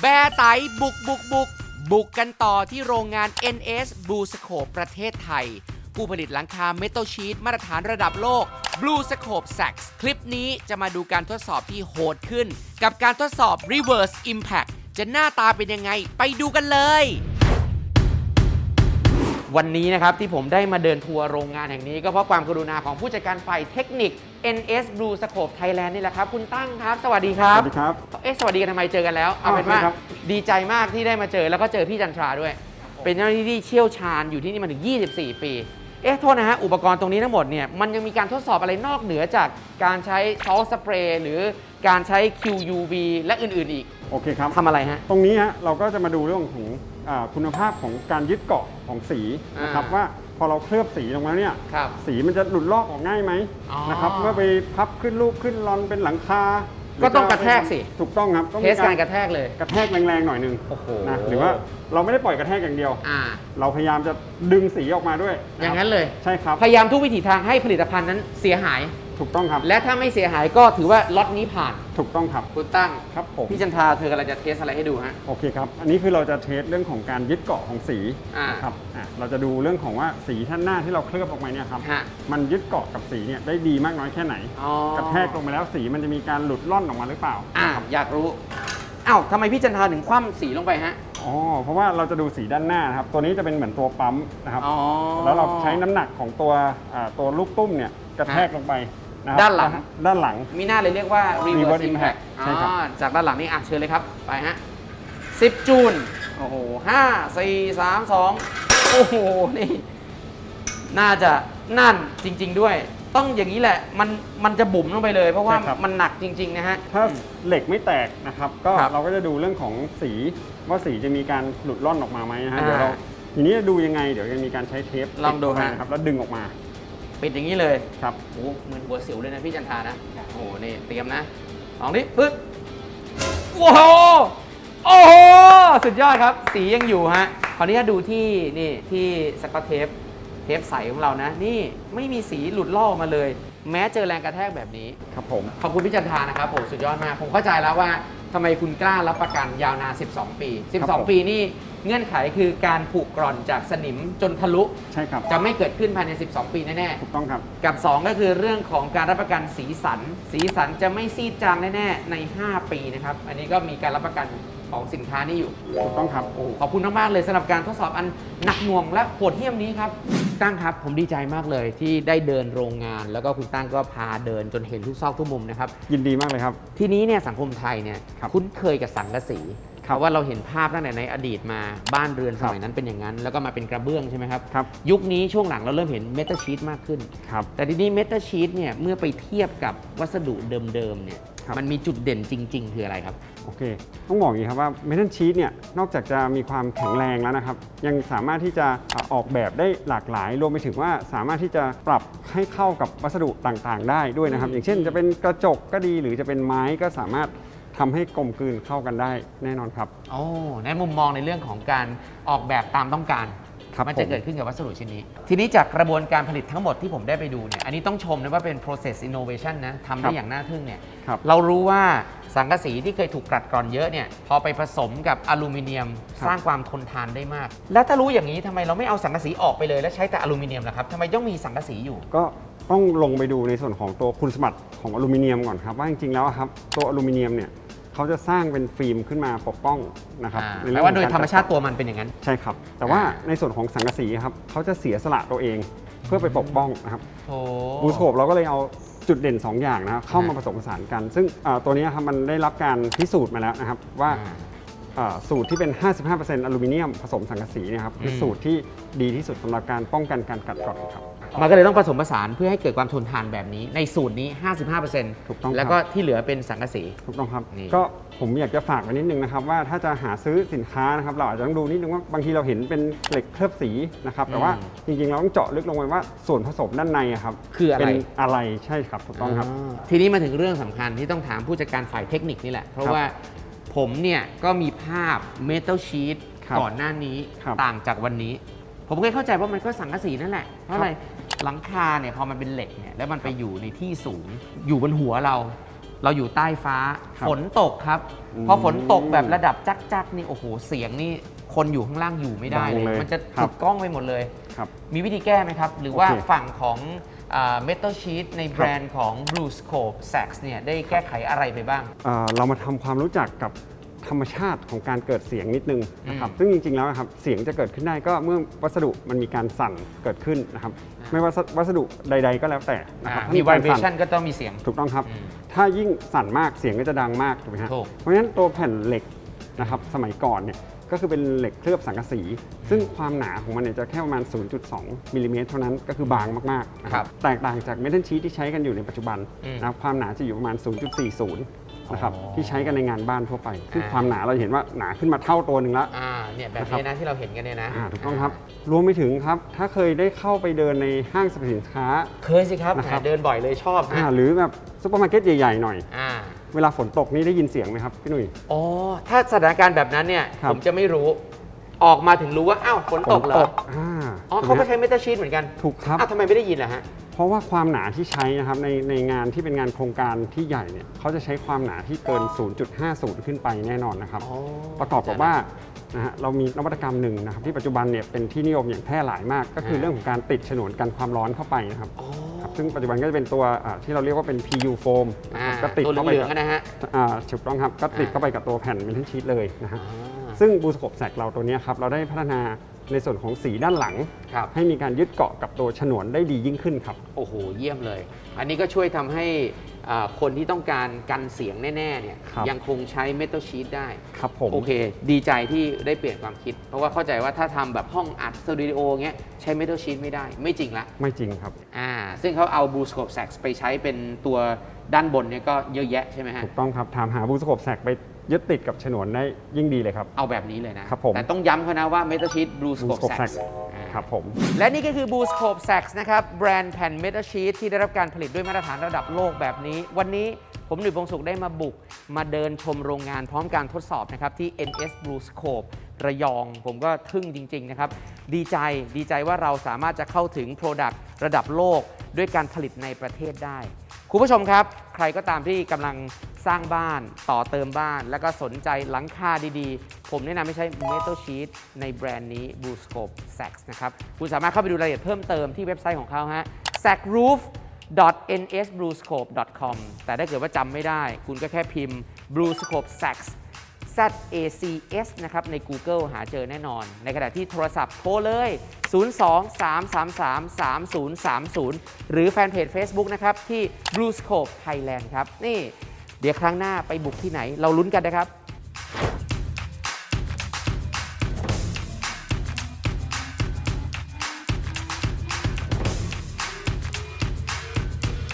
แบร์ไตบุกบุกบุก บุกกันต่อที่โรงงาน NS Blue Scope ประเทศไทย ผู้ผลิตหลังคาเมทัลชีตมาตรฐานระดับโลก Blue Scope Sax คลิปนี้จะมาดูการทดสอบที่โหดขึ้น กับการทดสอบ Reverse Impact จะหน้าตาเป็นยังไงไปดูกันเลย วันนี้นะครับที่ผมได้มาเดินทัวร์โรงงานแห่งนี้ ก็เพราะความกรุณาของผู้จัดการฝ่ายเทคนิค NS Blue Scope Thailand นี่แหละครับ คุณตั้งครับ สวัสดีครัสบวัสดีครับ เอ๊ะสวัสดีกันทำไมเจอกันแล้วเอาเป็นว่าอ๋อครับ ดีใจมากที่ได้มาเจอแล้วก็เจอพี่จันทราด้วย เป็นเจ้าหน้าที่ที่เชี่ยวชาญอยู่ที่นี่มาถึง 24 ปี เอ๊ะโทษนะฮะ อุปกรณ์ตรงนี้ทั้งหมดเนี่ยมันยังมีการทดสอบอะไรนอกเหนือจากการใช้ซอสสเปรย์หรือการใช้ QUV และอื่นๆอีกโอเคครับ ทำอะไรฮะ ตรงนี้ฮะเราก็จะมาดูเรื่องของอา คุณภาพของการยึดเกาะของสีนะครับอ่าว่าพอเราเคลือบสีลงมาเนี่ยครับสีมันจะหลุดลอกออกง่ายไหมอ๋อนะครับเมื่อไปพับขึ้นรูปขึ้นรอนเป็นหลังคาก็ต้องกระแทกสิถูกต้องครับต้องเทมีสการกระแทกเลยกระแทกแรงๆหน่อยหนึงโอ้โหนะหรือว่าเราไม่ได้ปล่อยกระแทกอย่างเดียวอ่าเราพยายามจะดึงสีออกมาด้วย อย่างนั้นเลยใช่ครับพยายามทุกวิถีทางให้ผลิตภัณฑ์นั้นเสียหาย ถูกต้องครับ และถ้าไม่เสียหายก็ถือว่าล็อตนี้ผ่านถูกต้องครับ คุณตั้งครับผม พี่จันทราเธอกำลังจะเทสอะไรให้ดูฮะ โอเคครับ อันนี้คือเราจะเทสเรื่องของการยึดเกาะของสีอ่านะครับอะเราจะดูเรื่องของว่าสีท่านหน้าที่เราเคลือบออกมาเนี่ยครับ ฮะ มันยึดเกาะกับสีเนี่ยได้ดีมากน้อยแค่ไหน อ๋อกระแทกลงไปแล้วสีมันจะมีการหลุดล่อนออกมาหรือเปล่า อ่าอยากรู้อ้าวทำไมพี่จันทราถึงคว่ำสีลงไปฮะ อ๋อ เพราะว่าเราจะดูสีด้านหน้านะครับ ตัวนี้จะเป็นเหมือนตัวปั๊มนะครับ อ๋อแล้วเราใช้น้ำหนักของตัวอ่าตัวลูกตุ้มเนี่ยกระแทกลงไปะครับด้านหลัง ด้านหลัง มีหน้าเลยเรียกว่า reverse Reverse impact impact ใช่ครับอ๋อจากด้านหลังนี่อะเชิญเลยครับ ไปฮะสิบจูน โอ้โหห้าสี่สามสองโอ้โห นี่ น่าจะนั่นจริง ๆ ด้วย ต้องอย่างนี้แหละ มันมันจะบุ๋มลงไปเลย เพราะว่าใช่ครับ มันหนักจริง ๆ นะฮะ ถ้าอืมเหล็กไม่แตกนะครับ ก็ครับเราก็จะดูเรื่องของสีว่าสีจะมีการหลุดล่อนออกมาไหมนะฮะอ่าเดี๋ยวเราทีนี้จะดูยังไง เดี๋ยวจะมีการใช้เทปลองดูติเข้าไปฮะนะครับแล้วดึงออกมา ปิดอย่างนี้เลยครับโอ้โหเหมือนหัวสิวเลยนะพี่จันทรานะ โอ้โหนี่เตรียมนะลองดิปึ๊บโอ้โหโอ้โหสุดยอดครับ สียังอยู่ฮะคราวนี้ถ้าดูที่นี่ที่สกอตเทปเทปใสของเรานะ นี่ไม่มีสีหลุดลอกมาเลย แม้เจอแรงกระแทกแบบนี้ครับผมขอบคุณพี่จันทรานะครับผมสุดยอดมาก ผมเข้าใจแล้วว่าทำไมคุณกล้ารับประกันยาวนาน 12 ปีครับผม12 ปีนี่ เงื่อนไขคือการผูกกร่อนจากสนิมจนทะลุ ใช่ครับจะไม่เกิดขึ้นภายใน 12 ปีแน่ๆถูกต้องครับกับ 2 ก็คือเรื่องของการรับประกันสีสัน สีสันจะไม่ซีดจางแน่ๆใน 5 ปีนะครับ อันนี้ก็มีการรับประกันของสินค้านี้อยู่ ถูกต้องครับโอ้ขอบคุณมากๆเลยสำหรับการทดสอบอันหนักหน่วงและโหดเหี้ยมนี้ครับตั้งครับผมดีใจมากเลยที่ได้เดินโรงงาน แล้วก็คุณตั้งก็พาเดินจนเห็นทุกซอกทุกมุมนะครับ ยินดีมากเลยครับ ทีนี้เนี่ยสังคมไทยเนี่ยครับ คุ้นเคยกับสังกะสีครับ เพราะว่าเราเห็นภาพตั้งแต่ในอดีตมาบ้านเรือนคสรับมัยนั้นเป็นอย่างนั้น แล้วก็มาเป็นกระเบื้องใช่ไหมครับ ครับ ยุคนี้ช่วงหลังเราเริ่มเห็นเมทัลชีตมากขึ้น ครับ แต่ทีนี้เมทัลชีตเนี่ยเมื่อไปเทียบกับวัสดุเดิมๆเนี่ยครับ มันมีจุดเด่นจริง ๆ คืออะไรครับ โอเค ต้องบอกอย่างนี้ครับว่าเมทัลชีตเนี่ย นอกจากจะมีความแข็งแรงแล้วนะครับ ยังสามารถที่จะอะออกแบบได้หลากหลาย รวมไปถึงว่าสามารถที่จะปรับให้เข้ากับวัสดุต่างๆ ได้ด้วยนะครับอืมอย่างเช่นจะเป็นกระจกก็ดี หรือจะเป็นไม้ก็สามารถ ทำให้กลมกลืนเข้ากันได้แน่นอนครับ โอ้ในมุมมองในเรื่องของการออกแบบตามต้องการ ครับมันจะผม เกิดขึ้นกับวัสดุชิ้นนี้ ทีนี้จากกระบวนการผลิตทั้งหมดที่ผมได้ไปดูเนี่ย อันนี้ต้องชมนะว่าเป็น process innovation นะทำได้อย่างน่าทึ่งเนี่ย ครับ เรารู้ว่าสังกะสีที่เคยถูกกรัดกร่อนเยอะเนี่ย พอไปผสมกับอลูมิเนียมครับสร้างความทนทานได้มาก แล้วถ้ารู้อย่างนี้ทำไมเราไม่เอาสังกะสีออกไปเลย แล้วใช้แต่อลูมิเนียมล่ะครับทำไมต้องมีสังกะสีอยู่ ก็ต้องลงไปดูในส่วนของตัวคุณสมบัติของอลูมิเนียมก่อนครับว่าจริงๆแล้วครับตัวอลูมิเนียมเนี่ย เขาจะสร้างเป็นฟิล์มขึ้นมาปกป้องนะครับอ่าในแปเรื่ลองว่าโดยของกธรรมชาติตัวมันเป็นอย่างนั้น ใช่ครับ แต่ว่าอ่าในส่วนของสังกะสีครับเขาจะเสียสละตัวเองเพื่อไปปกป้องนะครับ โอ้ บูสโคปเราก็เลยเอาจุดเด่น 2 อย่างนะครับเข้ามาอ่าผสมผสานกัน ซึ่งอ่าตัวนี้ครับมันได้รับการพิสูจน์มาแล้วนะครับ ว่าอ่าอ่าสูตรที่เป็น 55%อลูมิเนียมผสมสังกะสีเนยครับคืออม สูตรที่ดีที่สุดสำหรับการป้องกันการกัดกร่อนครับ มันก็เลยต้องผสมผสานเพื่อให้เกิดความทนทานแบบนี้ ในสูตรนี้ 55%ถูกต้องครับ แล้วก็ที่เหลือเป็นสังกะสี ถูกต้องครับ นี่ก็ผมอยากจะฝากไว้นิดนึงนะครับ ว่าถ้าจะหาซื้อสินค้านะครับ เราอาจจะต้องดูนิดนึงว่าบางทีเราเห็นเป็นเหล็กเคลือบสีนะครับ แต่ว่าจริงๆ เราต้องเจาะลึกลงไปว่าส่วนผสมด้านในอะครับคืออะไร เป็นอะไรใช่ครับถูกต้องครับทีนี้มาถึงเรื่องสำคัญที่ต้องถามผู้จัดการฝ่ายเทคนิคนี่แหละ เพราะครับว่าผมเนี่ยก็มีภาพเมทัลชีตครับก่อนหน้านี้ครับ ต่างจากวันนี้ ผมเคยเข้าใจว่ามันก็สังกะสีนั่นแหละเพราะอะไรหลังคาเนี่ยพอมันเป็นเหล็กเนี่ยแล้วมันไปอยู่ในที่สูง อยู่บนหัวเรา เราอยู่ใต้ฟ้าครับฝนตกครับ อืมพอฝนตกแบบระดับจักๆนี่โอ้โหเสียงนี่คนอยู่ข้างล่างอยู่ไม่ได้ดังเลเลยย มันจะครัติบดกล้องไปหมดเลย ครับ มีวิธีแก้ไหมครับ หรือว่าโอเคฝั่งของเมทัลชีตในแบรนด์ของ Blue Scope Sax เนี่ยได้แก้ไขอะไรไปบ้าง เอ่อเรามาทำความรู้จักกับ ธรรมชาติของการเกิดเสียงนิดนึงนะครับอืมซึ่งจริงๆแล้วนะครับเสียงจะเกิดขึ้นได้ก็เมื่อวัสดุมันมีการสั่นเกิดขึ้นนะครับอ่าไม่ว่าวัสดุใด ๆ ก็แล้วแต่นะครับอ่ามีถ้าการสั่น vibration ก็ต้องมีเสียง ถูกต้องครับอืมถ้ายิ่งสั่นมากเสียงก็จะดังมากถูกไหมฮะถูกเพราะฉะนั้นตัวแผ่นเหล็กนะครับสมัยก่อนเนี่ยก็คือเป็นเหล็กเคลือบสังกะสี ซึ่งความหนาของมันเนี่ยจะแค่ประมาณ 0.2มิลลิเมตรเท่านั้นก็คือบางมากๆนะคครัรับบแตกต่างจากเมทัลชีทที่ใช้กันอยู่ในปัจจุบันอืมนะครับความหนาจะอยู่ประมาณ 0.40 นะครับอ๋อ ที่ใช้กันในงานบ้านทั่วไปซึ่งอ่าความหนาเราเห็นว่าหนาขึ้นมาเท่าตัวหนึ่งแล้วอ่าเนี่ยแบบนะครับนี้นะที่เราเห็นกันเนี่ยนะอ่าถูกต้องครับ รวมไปถึงครับ ถ้าเคยได้เข้าไปเดินในห้างสรรพสินค้า เคยสิครับนะครับแหมเดินบ่อยเลยชอบอ่านะหรือแบบซุปเปอร์มาร์เก็ตใหญ่ๆหน่อย อ่าเวลาฝนตกนี่ได้ยินเสียงไหมครับพี่หนุ่ย อ๋อถ้าสถานการณ์แบบนั้นเนี่ยครับ ผมจะไม่รู้ ออกมาถึงรู้ว่าอ้าวฝนตกเหรออ่าอ๋อเขาก็ใช้เมทัลชีตเหมือนกันถูกครับ อ้าวทำไมไม่ได้ยินล่ะฮะเพ ราะว่าความหนาที่ใช้นะครับในในงานที่เป็นงานโครงการที่ใหญ่เนี่ยเขาจะใช้ความหนาที่เกิน 0.50 ขึ้นไปแน่นอนนะครับ อ๋อ ประกอบกับว่านะฮะเรามีนวัตกรรมหนึ่งนะครับที่ปัจจุบันเนี่ยเป็นที่นิยมอย่างแพร่หลายมาก ก็คืออ่าเรื่องของการติดฉนวนกันความร้อนเข้าไปนะครับอ๋อครับซึ่งปัจจุบันก็จะเป็นตัวอ่าที่เราเรียกว่าเป็น PU foam นะอ่าครับก็ติดตัวเข้าไปเหลืองกับๆนะฮะอ่าถูกต้องครับก็ติดอ่าเข้าไปกับตัวแผ่นเมทัลชีตเลยนะฮะ อ่า ซึ่งบูสโคปแสกเราตัวเนี้ยครับเราได้พัฒนา ในส่วนของสีด้านหลัง ครับ ให้มีการยึดเกาะกับตัวฉนวนได้ดียิ่งขึ้นครับ โอ้โห เยี่ยมเลย อันนี้ก็ช่วยทำให้อ่าคนที่ต้องการกันเสียงแน่ๆเนี่ยครับ ยังคงใช้เมทัลชีตได้ ครับผม โอเค ดีใจที่ได้เปลี่ยนความคิด เพราะว่าเข้าใจว่าถ้าทำแบบห้องอัดสตูดิโอเงี้ยใช้เมทัลชีตไม่ได้ไม่จริงละไม่จริงครับ อ่าซึ่งเขาเอา Blue Scope Sax ไปใช้เป็นตัวด้านบนเนี่ยก็เยอะแยะใช่ไหมฮะ ถูกต้องครับถามหาบูสโคปแสกไปยึดติดกับฉนวนได้ยิ่งดีเลยครับ เอาแบบนี้เลยนะ ครับผมแต่ต้องย้ำเขานะว่า Metal Sheet Blue บูส Scope โคปแส Sax กอ่า ครับผม และนี่ก็คือ Blue Scope Sax นะครับ แบรนด์แผ่น Metal Sheet ที่ได้รับการผลิตด้วยมาตรฐานระดับโลกแบบนี้ วันนี้ผมหนุ่ยพงศุขได้มาบุก มาเดินชมโรงงานพร้อมการทดสอบนะครับ ที่ NS Blue Scope ระยอง ผมก็ทึ่งจริง ๆ นะครับ ดีใจดีใจว่าเราสามารถจะเข้าถึง Product ระดับโลก ด้วยการผลิตในประเทศได้ คุณผู้ชมครับ ใครก็ตามที่กำลังสร้างบ้านต่อเติมบ้าน แล้วก็สนใจหลังคาดีๆ ผมแนะนำให้ใช้ Metal Sheet ในแบรนด์นี้ Blue Scope Sax นะครับ คุณสามารถเข้าไปดูรายละเอียดเพิ่มเติมที่เว็บไซต์ของเขาฮะ sacroof nsbluescope.com แต่ถ้าเกิดว่าจำไม่ได้ คุณก็แค่พิมพ์ Blue Scope Sax ZACS นะครับใน Google หาเจอแน่นอน ในขณะที่โทรศัพท์โทรเลย 02-333-3030 หรือแฟนเพจ Facebook นะครับที่ Blue Scope Thailand ครับ นี่ เดี๋ยวครั้งหน้าไปบุกที่ไหนเราลุ้นกันนะครับ